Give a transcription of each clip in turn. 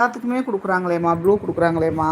எல்லாத்துக்குமே கொடுக்குறாங்களேம்மா ப்ளூ கொடுக்குறாங்களேம்மா.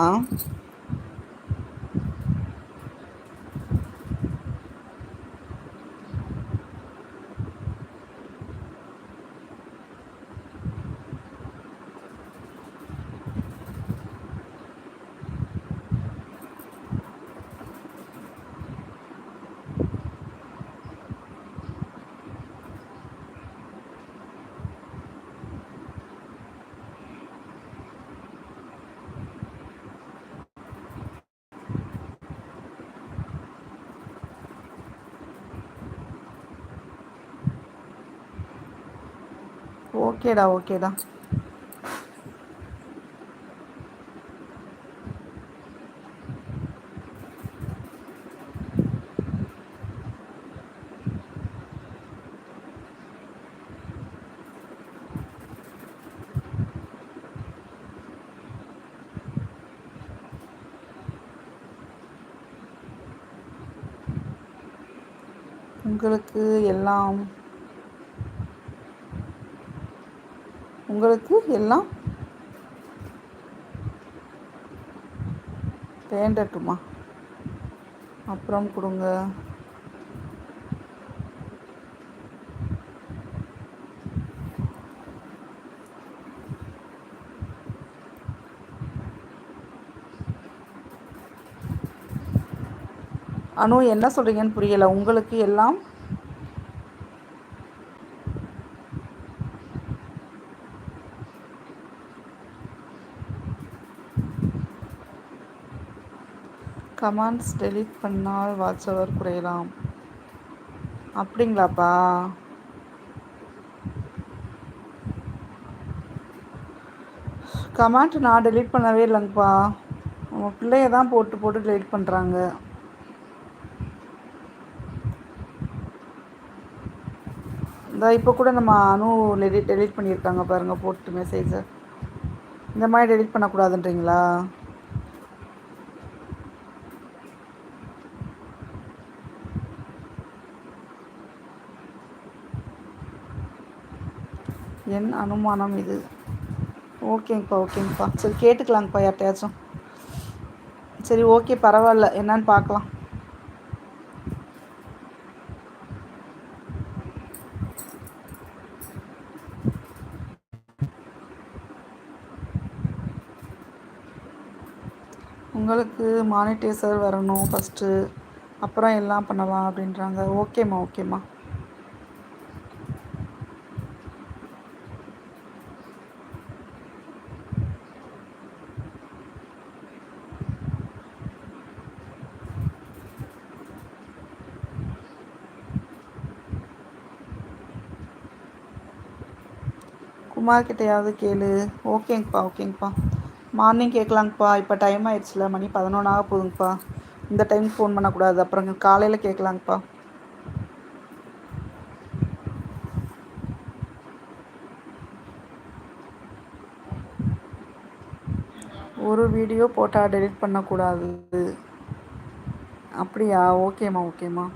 ஓகேடா ஓகேடா. உங்களுக்கு எல்லாம் உங்களுக்கு எல்லாம் வேண்டட்டுமா? அப்புறம் கொடுங்க. அனு என்ன சொல்கிறீங்கன்னு புரியலை. உங்களுக்கு எல்லாம் கமெண்ட்ஸ் டெலீட் பண்ணால் வாட்ச் அவர் குறையலாம். அப்படிங்களாப்பா? கமெண்ட் நான் டெலீட் பண்ணவே இல்லைங்கப்பா. நம்ம பிள்ளைய தான் போட்டு போட்டு டெலீட் பண்ணுறாங்க இந்த இப்போ கூட நம்ம அணு டெலிட் டெலிட் பண்ணியிருக்காங்க பாருங்கள் போட்டு மெசேஜை இந்த மாதிரி டெலிட் பண்ணக்கூடாதுன்றீங்களா? என் அனுமானம் இது. ஓகேங்கப்பா ஓகேங்கப்பா. சரி கேட்டுக்கலாங்கப்பா யார்கிட்டயாச்சும். சரி ஓகே பரவாயில்ல. என்னன்னு பார்க்கலாம். உங்களுக்கு மானிட்டைசர் வரணும் ஃபஸ்ட்டு அப்புறம் எல்லாம் பண்ணலாம் அப்படின்றாங்க. ஓகேம்மா ஓகேம்மா. குமார்கிட்டையாவது கேளு. ஓகேங்கப்பா ஓகேங்கப்பா. மார்னிங் கேட்கலாங்கப்பா இப்போ டைம் ஆயிடுச்சுல. மணி பதினொன்றாக போகுதுங்கப்பா இந்த டைம் ஃபோன் பண்ணக்கூடாது. அப்புறம் காலையில் கேட்கலாங்கப்பா ஒரு வீடியோ போட்டால் டெலிட் பண்ணக்கூடாது. அப்படியா? ஓகேம்மா ஓகேம்மா.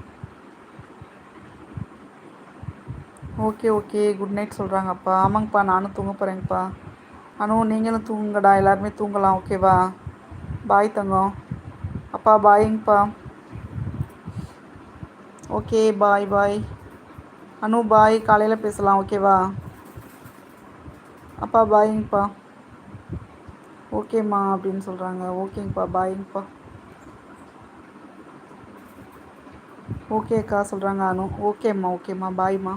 Okay okay. குட் நைட் சொல்கிறாங்கப்பா ஆமாங்கப்பா நானும் தூங்க போகிறேங்கப்பா அனு நீங்களும் தூங்குங்கடா. எல்லாருமே தூங்கலாம் ஓகேவா பாய் தங்கம். அப்பா பாய்ங்கப்பா ஓகே பாய் பாய் அனு பாய் காலையில் பேசலாம் ஓகேவா அப்பா பாய்ங்கப்பா ஓகேம்மா அப்படின்னு சொல்கிறாங்க ஓகேங்கப்பா பாய்ங்கப்பா ஓகேக்கா சொல்கிறாங்க அனு. ஓகேம்மா ஓகேம்மா பாய்மா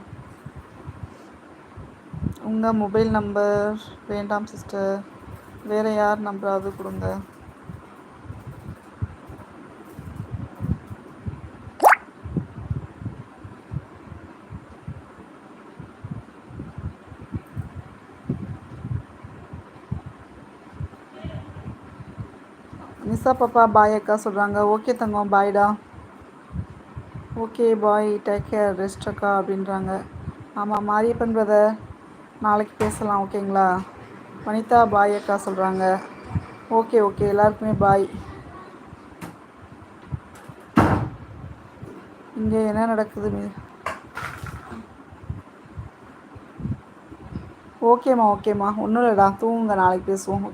உங்கள் மொபைல் நம்பர் வேண்டாம் சிஸ்டர். வேறு யார் நம்பராவது கொடுங்க. நிசா பாப்பா பாய் அக்கா சொல்கிறாங்க ஓகே தங்கம் பாய்டா okay bye take care rest அக்கா அப்படின்றாங்க. ஆமாம் மாரியப்பன் பிரதர் நாளைக்கு பேசலாம் ஓகேங்களா? வனிதா பாய் அக்கா சொல்கிறாங்க ஓகே ஓகே எல்லாருக்குமே பாய் இங்கே என்ன நடக்குது ஓகேம்மா ஓகேம்மா. ஒன்றும் இல்லைடா தூங்குங்க நாளைக்கு பேசுவோம்.